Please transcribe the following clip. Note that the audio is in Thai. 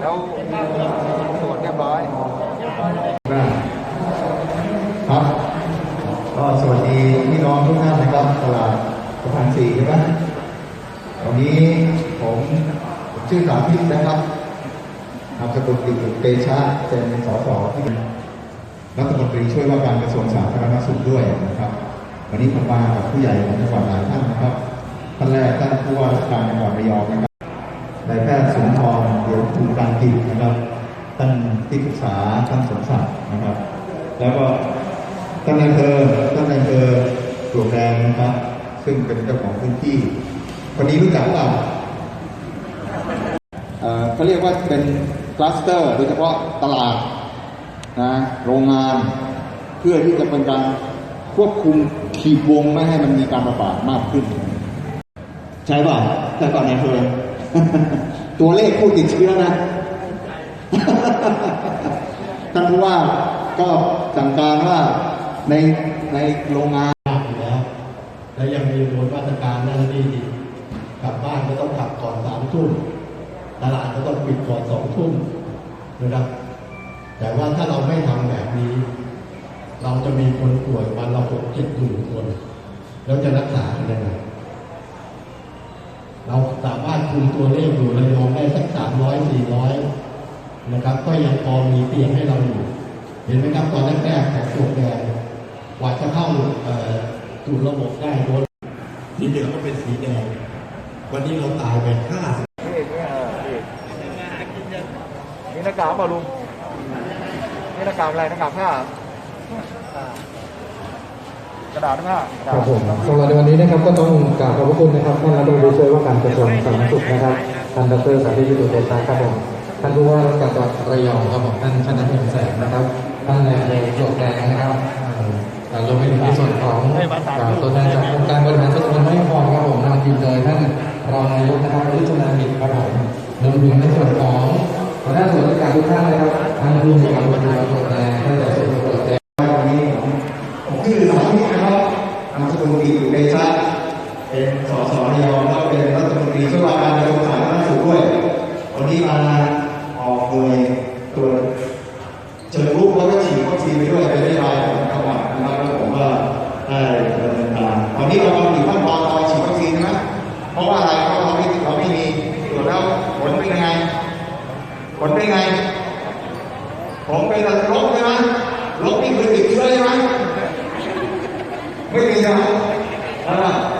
แล้วตรวจเรียบร้อยครับก็สวัสดีพี่น้องทุกท่านนะครับตลาดสะพานสี่ใช่ไหมวันนี้ผมผมชื่อสาธิตนะครับนามสกุลติเตชะเป็นสสที่เป็นรัฐมนตรีช่วยว่าการกระทรวงสาธารณสุขด้วยนะครับ วันนี้ผมมากับผู้ใหญ่ของจังหวัดหลายท่านนะครับ ท่านแรกท่านผู้ว่าราชการจังหวัดระยองนะครับนายแพทย์สุนทรเดี๋ยวทูการกิจนะครับ ท่านที่ปรึกษาท่านสมศักดิ์นะครับ แล้วก็ท่านนายเภอท่านนายเภอปลวกแดงนะครับ ซึ่งเป็นเจ้าของพื้นที่คนนี้รู้จักหรือเปล่าเขาเรียกว่าเป็นคลัสเตอร์โดยเฉพาะตลาดนะโรงงานเพื่อที่จะเป็นการควบคุมขีดวงไม่ให้มันมีการระบาดมากขึ้น ใช่ป่ะใช่ป่ะนายอำเภอตัวเลขผู้ติดเชื้อนะท่านผู้ว่าก็สั่งการว่าในในโรงงานยากอยู่แล้ว แล้วยังมีบนมาตรการนั่นนี่อีกกลับบ้านก็ต้องกลับก่อนสามทุ่มตลาดก็ต้องปิดก่อนสองทุ่มนะครับ แต่ว่าถ้าเราไม่ทำแบบนี้ เราจะมีคนป่วยวันละหกเจ็ดหมื่นคน แล้วจะรักษากันยังไง เราสามารถคุมตัวเลขอยู่ในรองได้สักสามร้อยสี่ร้อยนะครับ ก็ยังพอมีเตียงให้เราอยู่ เห็นไหมครับตอนแรกๆของตัวแดงกว่าจะเข้าสู่ระบบได้โดนสีเหลืองก็เป็นสีแดง วันนี้เราตายไปห้าสิบนี่นี่เออนี่นี่หน้ากากเปล่าลุงนี่หน้ากากอะไรหน้ากากผ้า กระดาษผ้ากระคดารัษบผมสำหรับในวันนี้นะครับก็ต้องกราบขอบพระคุณนะครับท่านรัฐมนตรีช่วยว่าการกระทรวงสาธารณสุขนะครับท่านดรสาธิตวิจุตเตชะครับผมท่านผู้ว่าราชการจังหวัดระยองครับผมท่านชนะเพียงแสงนะครับท่านนายอำเภอปลวกแดงนะครับอ่ารวมไปถึงในส่วนของอ่าตัวแทนจากองค์การบริหารส่วนตำบลห้วยพรครับผมนำทีมโดยท่านรองนายกนะครับวิจุลามิตครับผมรวมถึงในส่วนของหัวหน้าส่วนราชการทุกท่านนะครับท่านผู้มีการบริหารส่วนแดงท่านจากส่วนตำบลแดง วันนี้ผมผมชื่อสาธิตนะครับนามสกุลติเดชะเป็น สสระยองแล้วเป็นรัฐมนตรีช่วยว่าการกระทรวงสาธารณสุขด้วย วันนี้มาออกโดยตัวเชิญรูปแล้วก็ฉีดวัคซีนไปด้วยเป็นนโยบายของจังหวัดนะครับแล้วผมก็ได้ดำเนินการตอนนี้เรากำลังอยู่ขั้นตอนรอฉีดวัคซีนใช่ไหมเพราะว่าอะไรเพราะเราไม่เราไม่มีตรวจแล้วผลเป็นยังไงผลเป็นยังไงผมเป็นลบใช่ไหมลบนี่คือติดเชื้อใช่ไหมไม่มีนะอ่าลบนี่คือไม่ติดนะ